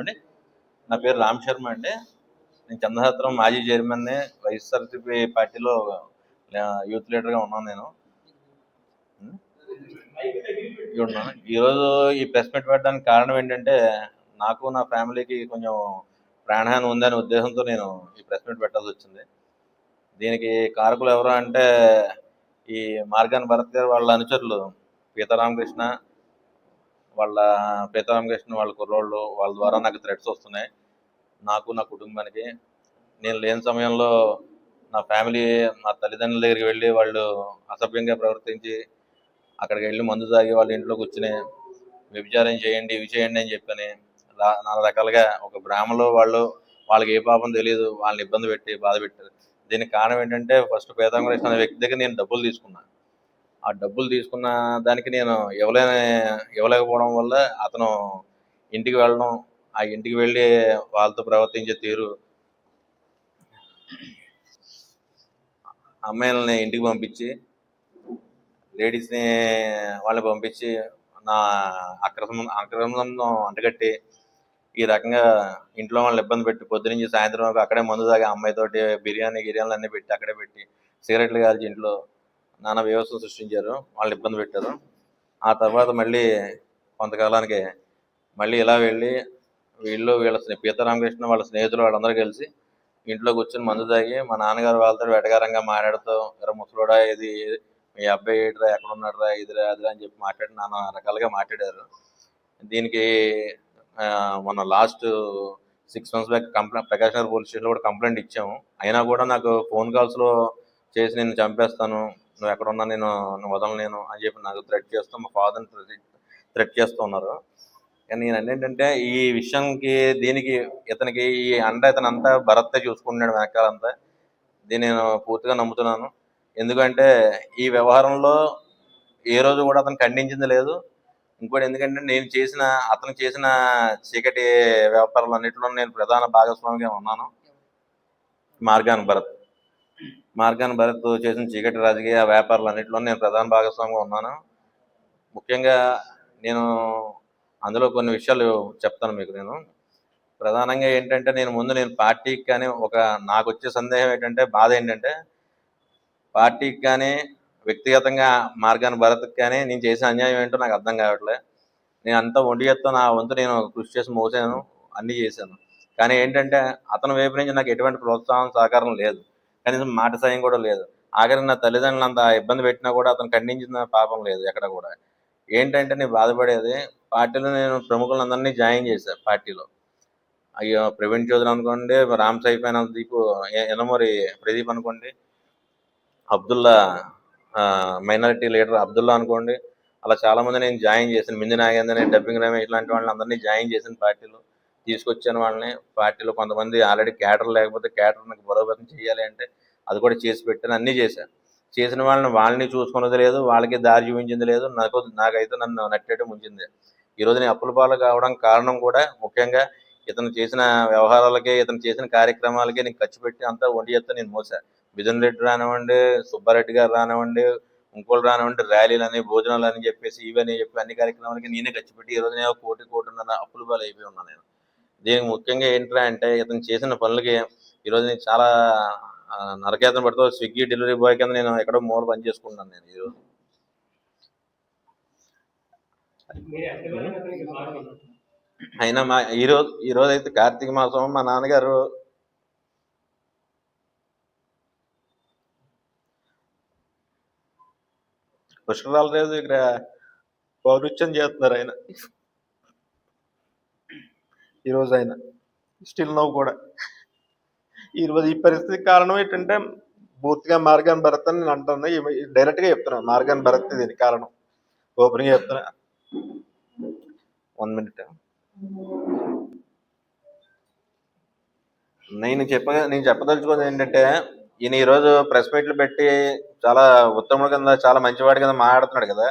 అండి నా పేరు రామ్ శర్మ అండి. నేను చంద్రహాత్రం మాజీ చైర్మన్ని వైఎస్ఆర్సీపీ పార్టీలో యూత్ లీడర్గా ఉన్నాను నేను. ఉం? ఈరోజు ఈ ప్రెస్ మీట్ పెట్టడానికి కారణం ఏంటంటే నాకు నా ఫ్యామిలీకి కొంచెం ప్రాణహాని ఉందనే ఉద్దేశంతో నేను ఈ ప్రెస్ మీట్ పెట్టాల్సి వచ్చింది. దీనికి కారకులు ఎవరు అంటే ఈ మార్గాన్ భరత్ గారు వాళ్ళ అనుచరులు పీతారామకృష్ణ వాళ్ళ పీతారామకృష్ణ వాళ్ళ కుర్రోళ్ళు వాళ్ళ ద్వారా నాకు థ్రెడ్స్ వస్తున్నాయి. నాకు నా కుటుంబానికి. నేను లేని సమయంలో నా ఫ్యామిలీ నా తల్లిదండ్రుల దగ్గరికి వెళ్ళి వాళ్ళు అసభ్యంగా ప్రవర్తించి అక్కడికి వెళ్ళి మందు తాగి వాళ్ళ ఇంట్లో కూర్చుని వ్యభిచారం చేయండి ఇవి చేయండి అని చెప్పని నాలుగు రకాలుగా ఒక బ్రాహ్మణులు వాళ్ళు వాళ్ళకి ఏ పాపం తెలియదు వాళ్ళని ఇబ్బంది పెట్టి బాధ పెట్టారు. దీనికి కారణం ఏంటంటే ఫస్ట్ పీతాంబరేశ్వర అనే వ్యక్తి దగ్గర నేను డబ్బులు తీసుకున్నా. ఆ డబ్బులు తీసుకున్న దానికి నేను ఇవ్వలే ఇవ్వలేకపోవడం వల్ల అతను ఇంటికి వెళ్ళడం ఆ ఇంటికి వెళ్ళి వాళ్ళతో ప్రవర్తించే తీరు. అమ్మాయిలని ఇంటికి పంపించి లేడీస్ని వాళ్ళని పంపించి నా అక్రమం అక్రమంలో అంటగట్టి ఈ రకంగా ఇంట్లో వాళ్ళని ఇబ్బంది పెట్టి పొద్దునుంచి సాయంత్రం వరకు అక్కడే మందు తాగి అమ్మాయితోటి బిర్యానీ గిర్యానీలు అన్నీ పెట్టి అక్కడే పెట్టి సిగరెట్లు కాల్చి ఇంట్లో నానా వ్యవస్థను సృష్టించారు. వాళ్ళని ఇబ్బంది పెట్టారు. ఆ తర్వాత మళ్ళీ కొంతకాలానికి మళ్ళీ ఇలా వెళ్ళి వీళ్ళు వీళ్ళ స్నే- పీతారామకృష్ణ వాళ్ళ స్నేహితులు వాళ్ళందరూ కలిసి ఇంట్లో కూర్చొని మందు తాగి మా నాన్నగారు వాళ్ళతో వెటకారంగా మాట్లాడుతూ ఎరా ముసలోడా ఇది మీ అబ్బాయి ఏడురా ఎక్కడ ఉన్నాడురా ఇదిరా అదిరా అని చెప్పి మాట్లాడి నానా రకాలుగా మాట్లాడారు. దీనికి మన మొన్న last six months back complaint Prakash Nagar police స్టేషన్లో కూడా కంప్లైంట్ ఇచ్చాము. అయినా కూడా నాకు ఫోన్ కాల్స్లో చేసి నేను చంపేస్తాను నువ్వు ఎక్కడ ఉన్నా నేను నువ్వు వదలను నేను అని చెప్పి నాకు థ్రెట్ చేస్తూ మా ఫాదర్ని థ్రెట్ చేస్తూ ఉన్నారు. కానీ నేను ఏంటంటే ఈ విషయంకి దీనికి ఇతనికి ఈ అండ ఇతను అంతా భరతే చూసుకుంటున్నాడు వెనకాలంతా. దీన్ని నేను పూర్తిగా నమ్ముతున్నాను. ఎందుకంటే ఈ వ్యవహారంలో ఏ రోజు కూడా అతను ఖండించింది లేదు. ఇంకోటి ఎందుకంటే నేను చేసిన అతను చేసిన చీకటి వ్యాపారాలు అన్నింటిలో నేను ప్రధాన భాగస్వామిగా ఉన్నాను. మార్గాన్ భరత్. మార్గాన్ భరత్ చేసిన చీకటి రాజకీయ వ్యాపారాలు అన్నింటిలో నేను ప్రధాన భాగస్వామిగా ఉన్నాను. ముఖ్యంగా నేను అందులో కొన్ని విషయాలు చెప్తాను మీకు నేను. ప్రధానంగా ఏంటంటే నేను ముందు నేను పార్టీకి కానీ ఒక నాకు వచ్చే సందేహం ఏంటంటే బాధ ఏంటంటే పార్టీకి కానీ వ్యక్తిగతంగా మార్గాన్ని భరత్కి కానీ నేను చేసిన అన్యాయం ఏంటో నాకు అర్థం కావట్లే. నేను అంతా ఒంటి చేత్తో నా వంతు నేను కృషి చేసి మోసాను అన్నీ చేశాను. కానీ ఏంటంటే అతని వైపు నుంచి నాకు ఎటువంటి ప్రోత్సాహం సహకారం లేదు. కనీసం మాట సాయం కూడా లేదు. ఆఖరి నా తల్లిదండ్రులు అంత ఇబ్బంది పెట్టినా కూడా అతను ఖండించిన పాపం లేదు ఎక్కడ కూడా. ఏంటంటే నేను బాధపడేది పార్టీలో నేను ప్రముఖులందరినీ జాయిన్ చేశాను పార్టీలో. అయ్యో ప్రవీణ్ చౌదరి అనుకోండి రామ్ సాయి ఫైనాన్స్ దీపు ఎనమూరి ప్రదీప్ అనుకోండి అబ్దుల్లా మైనారిటీ లీడర్ అబ్దుల్లా అనుకోండి అలా చాలా మంది నేను జాయిన్ చేశాను. మింది నాగేంద్ర డబ్బింగ్ రమేష్ లాంటి వాళ్ళని అందరినీ జాయిన్ చేసిన పార్టీలో. తీసుకొచ్చాను వాళ్ళని. పార్టీలో కొంతమంది ఆల్రెడీ క్యాటర్ లేకపోతే క్యాటర్ని బలోపేతం చేయాలి అంటే అది కూడా చేసి పెట్టాను అన్నీ చేశాను. చేసిన వాళ్ళని వాళ్ళని చూసుకున్నది లేదు వాళ్ళకి దారి చూపించింది లేదు నాకు నాకైతే నన్ను నట్టేట ముంచింది. ఈరోజు నేను అప్పుల పాలు కావడం కారణం కూడా ముఖ్యంగా ఇతను చేసిన వ్యవహారాలకే ఇతను చేసిన కార్యక్రమాలకే నేను ఖర్చు పెట్టి అంతా వండి చేస్తా నేను మోసా. మిథున్ రెడ్డి రానివ్వండి సుబ్బారెడ్డి గారు రానివ్వండి ఇంకోళ్ళు రానివ్వండి ర్యాలీలు అని భోజనాలు అని చెప్పేసి ఇవని చెప్పి అన్ని కార్యక్రమాలకి నేనే ఖర్చు పెట్టి ఈ నేను కోటి కోటిన్నర అప్పుల పాలు అయిపోయి ఉన్నాను నేను. దీనికి ముఖ్యంగా ఏంట్రా అంటే ఇతను చేసిన పనులకి ఈరోజు నేను చాలా ఆ, నరకేతన పడుతూ స్విగ్గీ డెలివరీ బాయ్ కింద నేను ఎక్కడో మూల పని చేసుకుంటున్నాను నేను ఈరోజు. అయినా మా ఈరోజు ఈరోజు అయితే కార్తీక మాసం మా నాన్నగారు పుష్కరాల రోజు ఇక్కడ పౌరుత్యం చేస్తున్నారు ఆయన. ఈరోజు ఆయన స్టిల్ నవ్వు కూడా. ఈరోజు ఈ పరిస్థితి కారణం ఏంటంటే పూర్తిగా మార్గాన్ భరత్ అని నేను అంటున్నా డైరెక్ట్గా చెప్తున్నా మార్గాన్ భరత్ దీని కారణం. ఓపెన్గా చెప్తున్నా. వన్ మినిట్ నేను చెప్ప నేను చెప్పదలుచుకుంది ఏంటంటే ఈయన ఈరోజు ప్రెస్ మీట్లు పెట్టి చాలా ఉత్తముడు కింద చాలా మంచివాడి కింద మాట్లాడుతున్నాడు కదా.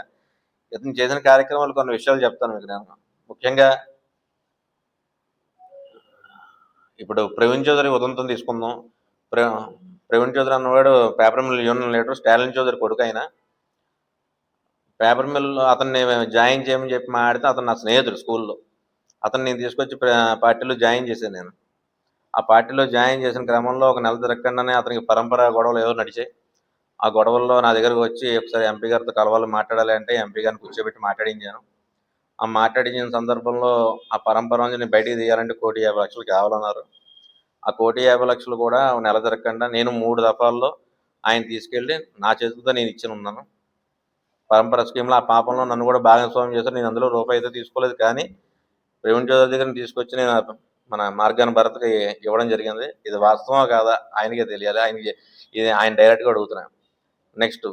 ఇతను చేసిన కార్యక్రమాలు కొన్ని విషయాలు చెప్తాను మీకు నేను. ముఖ్యంగా ఇప్పుడు ప్రవీణ్ చౌదరి ఉదంతం తీసుకుందాం. ప్ర ప్రవీణ్ చౌదరి అన్నవాడు paper mill union leader Stalin Chaudhary కొడుకు ఆయన. పేపర్ మిల్ అతన్ని జాయిన్ చేయమని చెప్పి మాడితే అతను నా స్నేహితుడు స్కూల్లో. అతను నేను తీసుకొచ్చి పార్టీలో జాయిన్ చేశాను నేను. ఆ పార్టీలో జాయిన్ చేసిన క్రమంలో ఒక నెల తిరగకుండానే అతనికి పరంపర గొడవలు ఏవో నడిచాయి. ఆ గొడవల్లో నా దగ్గరకు వచ్చి ఒకసారి ఎంపీ గారితో కలవాలి మాట్లాడాలి అంటే ఎంపీ గారిని కూర్చోబెట్టి మాట్లాడించాను. ఆ మాట్లాడించిన సందర్భంలో ఆ పరంపర నుంచి బయటికి తీయాలంటే కోటి యాభై లక్షలు కావాలన్నారు. ఆ కోటి యాభై లక్షలు కూడా నెల తిరగకుండా నేను మూడు దఫాల్లో ఆయన తీసుకెళ్ళి నా చేతులతో నేను ఇచ్చిన ఉన్నాను. పరంపర స్కీమ్లో ఆ పాపంలో నన్ను కూడా భాగస్వామ్యం చేశారు. నేను అందులో రూపాయి అయితే తీసుకోలేదు కానీ రెవెన్యూ చౌదరి దగ్గర తీసుకొచ్చి నేను మన మార్గాన్ భరత్కి ఇవ్వడం జరిగింది. ఇది వాస్తవం కాదా? ఆయనకే తెలియాలి. ఆయనకి ఇది ఆయన డైరెక్ట్గా అడుగుతున్నాను. నెక్స్ట్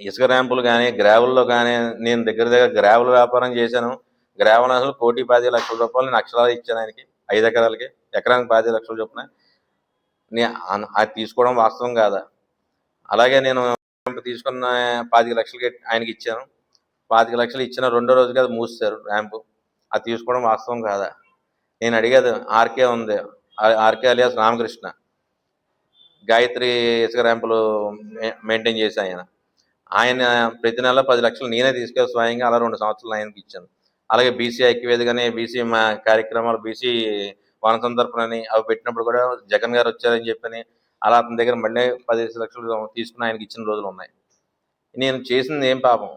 ఇసుక ర్యాంపులు కానీ గ్రావెల్లో కానీ నేను దగ్గర దగ్గర గ్రావెల్ వ్యాపారం చేశాను. గ్రావెల్ అసలు కోటి పది లక్షల రూపాయలు నేను అక్షరాలు ఇచ్చాను ఆయనకి ఐదు ఎకరాలకి. ఎకరానికి పది లక్షలు చొప్పున. నే అది తీసుకోవడం వాస్తవం కాదా? అలాగే నేను తీసుకున్న పాతిక లక్షలకి ఆయనకి ఇచ్చాను. పాతిక లక్షలు ఇచ్చిన రెండో రోజుకి అది మూసేశారు ర్యాంపు. అది తీసుకోవడం వాస్తవం కాదా? నేను అడిగేది ఆర్కే ఉంది. RK alias Ramakrishna. గాయత్రి ఇసుక ర్యాంపులు మెయింటైన్ చేశాను ఆయన ఆయన ప్రతి నెల పది లక్షలు నేనే తీసుకెళ్ళి స్వయంగా అలా రెండు సంవత్సరాలు ఆయనకి ఇచ్చాను. అలాగే బీసీ ఐక్యవేదికని బీసీ మా కార్యక్రమాలు బీసీ వన సందర్భనని అవి పెట్టినప్పుడు కూడా జగన్ గారు వచ్చారని చెప్పని అలా అతని దగ్గర మళ్ళీ పదిహేను లక్షలు తీసుకుని ఆయనకి ఇచ్చిన రోజులు ఉన్నాయి. నేను చేసింది ఏం పాపం?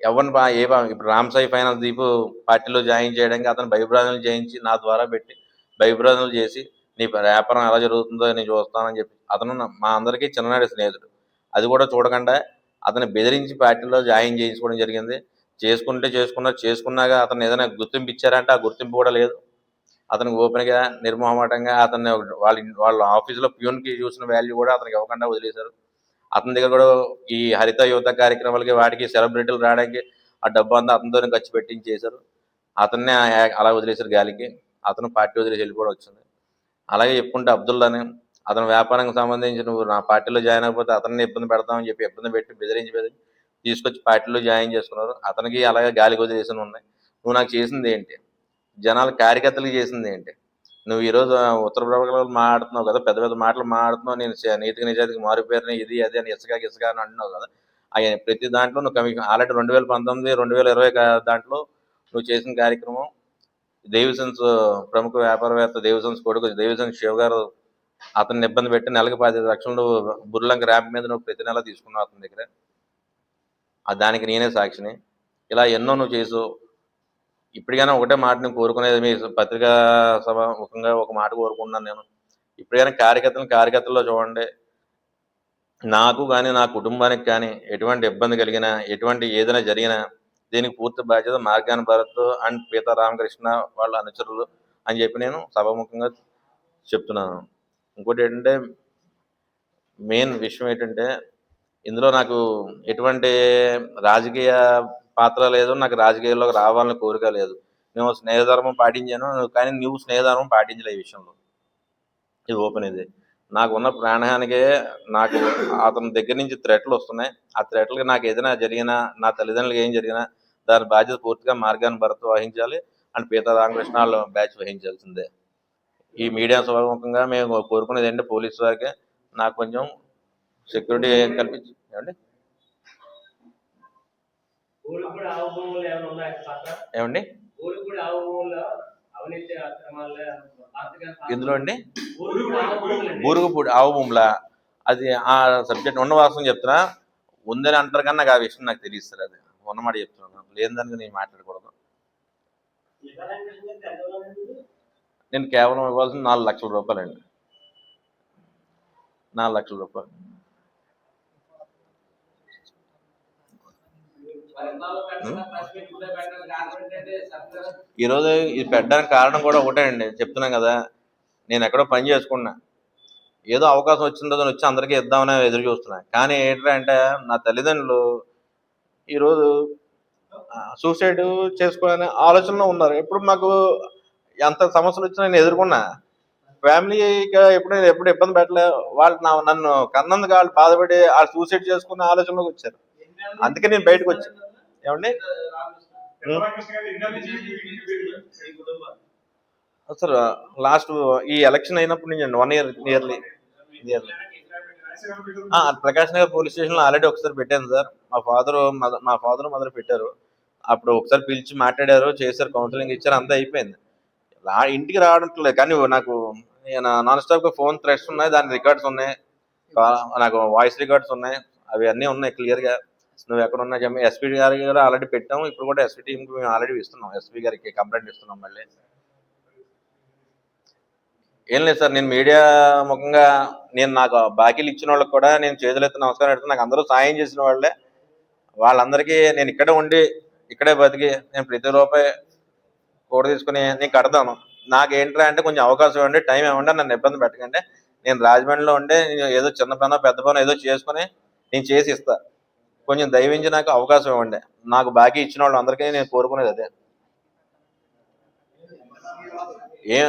ఎవరిని బా ఏ పాపం ఇప్పుడు రామ్ సాయి ఫైనాన్స్ దీపు పార్టీలో జాయిన్ చేయడానికి అతను భయభ్రాంతులు చేయించి నా ద్వారా పెట్టి భయభ్రాంతులు చేసి నీ వ్యాపారం ఎలా జరుగుతుందో నేను చూస్తానని చెప్పి అతను మా అందరికీ చిన్ననాడు స్నేహితుడు. అది కూడా చూడకుండా అతను బెదిరించి పార్టీలో జాయిన్ చేయించుకోవడం జరిగింది. చేసుకుంటే చేసుకున్నా చేసుకున్నాక అతను ఏదైనా గుర్తింపు ఇచ్చారంటే ఆ గుర్తింపు కూడా లేదు. అతనికి ఓపెన్గా నిర్మోహమాటంగా అతన్ని వాళ్ళ వాళ్ళ ఆఫీసులో ప్యూన్కి చూసిన వాల్యూ కూడా అతనికి ఇవ్వకుండా వదిలేశారు. అతని దగ్గర కూడా ఈ హరిత యువత కార్యక్రమాలకి వాటికి సెలబ్రిటీలు రావడానికి ఆ డబ్బు అంతా అతనితోనే ఖర్చు పెట్టించేశారు. అతన్నే అలా వదిలేశారు గాలికి. అతను పార్టీ వదిలేసి వెళ్ళిపోవడం వచ్చింది. అలాగే చెప్పుకుంటే అబ్దుల్లాని అతను వ్యాపారానికి సంబంధించి నువ్వు నా పార్టీలో జాయిన్ అయిపోతే అతన్ని ఇబ్బంది పెడతామని చెప్పి ఇబ్బంది పెట్టి బెదిరించి బెదిరించి తీసుకొచ్చి పార్టీలో జాయిన్ చేసుకున్నారు. అతనికి అలాగే గాలి వదిలేసిన ఉన్నాయి. నువ్వు నాకు చేసింది ఏంటి? జనాల కార్యకర్తలకు చేసింది ఏంటి? నువ్వు ఈరోజు ఉత్తర ప్రభావాలు మాట్లాడుతున్నావు కదా పెద్ద పెద్ద మాటలు మాట్లాడుతున్నావు. నేను నీతికి నిజాతికి మారిపోయారని ఇది అది అని ఇసుక ఇసుక అని అంటున్నావు కదా. ఆయన ప్రతి దాంట్లో నువ్వు కమిషన్ ఆల్రెడీ రెండు వేల పంతొమ్మిది రెండు వేల ఇరవై దాంట్లో నువ్వు చేసిన కార్యక్రమం దేవిసన్స్ ప్రముఖ వ్యాపారవేత్త దేవిసన్స్ కొడుకు దేవిసన్స్ శివ గారు అతన్ని ఇబ్బంది పెట్టి నెలకు పది లక్షలు బుర్లంక ర్యాంప్ మీద నువ్వు ప్రతి నెల తీసుకున్నావు అతని దగ్గర. దానికి నేనే సాక్షిని. ఇలా ఎన్నో నువ్వు చేసు ఇప్పటికైనా ఒకటే మాట నేను కోరుకునేది మీ పత్రికా సభ ముఖంగా ఒక మాట కోరుకుంటున్నాను నేను. ఇప్పటికైనా కార్యకర్తలను కార్యకర్తల్లో చూడండి. నాకు కానీ నా కుటుంబానికి కానీ ఎటువంటి ఇబ్బంది కలిగినా ఎటువంటి ఏదైనా జరిగినా దీనికి పూర్తి బాధ్యత మార్గాన్ భరత్ అండ్ పీత రామకృష్ణ వాళ్ళ అనుచరులు అని చెప్పి నేను సభాముఖంగా చెప్తున్నాను. ఇంకోటి ఏంటంటే మెయిన్ విషయం ఏంటంటే ఇందులో నాకు ఎటువంటి రాజకీయ పాత్ర లేదు నాకు రాజకీయాల్లోకి రావాలని కోరిక లేదు. నేను స్నేహధర్మం పాటించాను కానీ నువ్వు స్నేహధర్మం పాటించలే ఈ విషయంలో. ఇది ఓపెన్ ఇది. నాకు ఉన్న ప్రాణహానికే నాకు అతని దగ్గర నుంచి థ్రెట్లు వస్తున్నాయి. ఆ థ్రెట్లకి నాకు ఏదైనా జరిగినా నా తల్లిదండ్రులకు ఏం జరిగినా దాని బాధ్యత పూర్తిగా మార్గాన్ని భరత్ వహించాలి. అండ్ పీతా రామకృష్ణ బ్యాచ్ వహించాల్సిందే. ఈ మీడియా సభాముఖంగా మేము కోరుకునేది ఏంటంటే పోలీసు వారికి నాకు కొంచెం సెక్యూరిటీ కల్పించి ఏమండి? ఏమండి? ఎందులో అండి? బూరుగుపూడి ఆవు భూముల? అది ఆ సబ్జెక్ట్ ఉన్న వాస్తవం చెప్తున్నా. ఉందని అంటారు కానీ నాకు ఆ విషయం నాకు తెలియదు సార్ అది. ఉన్నమాట చెప్తున్నాను. లేని దానికి నేను మాట్లాడకూడదు. నేను కేవలం ఇవ్వాల్సిన నాలుగు లక్షల రూపాయలండి. నాలుగు లక్షల రూపాయలు. ఈరోజు ఇది పెట్టడానికి కారణం కూడా ఒకటే అండి చెప్తున్నాం కదా నేను ఎక్కడో పని చేసుకున్నా. ఏదో అవకాశం వచ్చిందో వచ్చి అందరికీ ఇద్దామని ఎదురు చూస్తున్నా. కానీ ఏంటంటే నా తల్లిదండ్రులు ఈరోజు సూసైడ్ చేసుకోవాలనే ఆలోచనలో ఉన్నారు. ఎప్పుడు మాకు ఎంత సమస్యలు వచ్చినా నేను ఎదుర్కొన్నా. ఫ్యామిలీకి ఎప్పుడు నేను ఎప్పుడు ఇబ్బంది పెట్టలే. వాళ్ళు నా నన్ను కన్నందుకు వాళ్ళు బాధపడి వాళ్ళు సూసైడ్ చేసుకునే ఆలోచనలోకి వచ్చారు. అందుకే నేను బయటకు వచ్చాను ఏమండి? సార్ లాస్ట్ ఈ ఎలక్షన్ అయినప్పటి నుంచి one year nearly nearly Prakash Nagar police స్టేషన్లో ఆల్రెడీ ఒకసారి పెట్టాను సార్. మా ఫాదర్ మా ఫాదర్ మదర్ పెట్టారు. అప్పుడు ఒకసారి పిలిచి మాట్లాడారు చేశారు కౌన్సిలింగ్ ఇచ్చారు అంతా అయిపోయింది. రా ఇంటికి రావట్లేదు. కానీ నాకు నాన్ స్టాప్గా ఫోన్ థ్రెడ్స్ ఉన్నాయి దాని రికార్డ్స్ ఉన్నాయి. నాకు వాయిస్ రికార్డ్స్ ఉన్నాయి. అవి అన్నీ ఉన్నాయి క్లియర్గా నువ్వు ఎక్కడ ఉన్నా చెప్పి. ఎస్పీ గారికి కూడా ఆల్రెడీ పెట్టాము. ఇప్పుడు కూడా ఎస్పీ టీమ్ మేము ఆల్రెడీ ఇస్తున్నాం. ఎస్పీ గారికి కంప్లైంట్ ఇస్తున్నాం మళ్ళీ. ఏం లేదు సార్ నేను మీడియా ముఖంగా నేను నాకు బాకీలు ఇచ్చిన వాళ్ళకి కూడా నేను చేతులెత్తి నమస్కారం పెడుతున్నా నాకు అందరూ సాయం చేసిన వాళ్ళే. వాళ్ళందరికీ నేను ఇక్కడే ఉండి ఇక్కడే బతికి నేను ప్రతి రూపాయి కోడ తీసుకుని నేను కడతాను. నాకు ఏంట్రా అంటే కొంచెం అవకాశం ఇవ్వండి టైం ఇవ్వండి నన్ను ఇబ్బంది పెట్టకండి. నేను రాజమండ్రిలో ఉండే ఏదో చిన్న పనో పెద్ద పనో ఏదో చేసుకుని నేను చేసి ఇస్తా. కొంచెం దయవించి నాకు అవకాశం ఇవ్వండి. నాకు బాకీ ఇచ్చిన వాళ్ళు అందరికీ నేను కోరుకునేది అదే. ఏం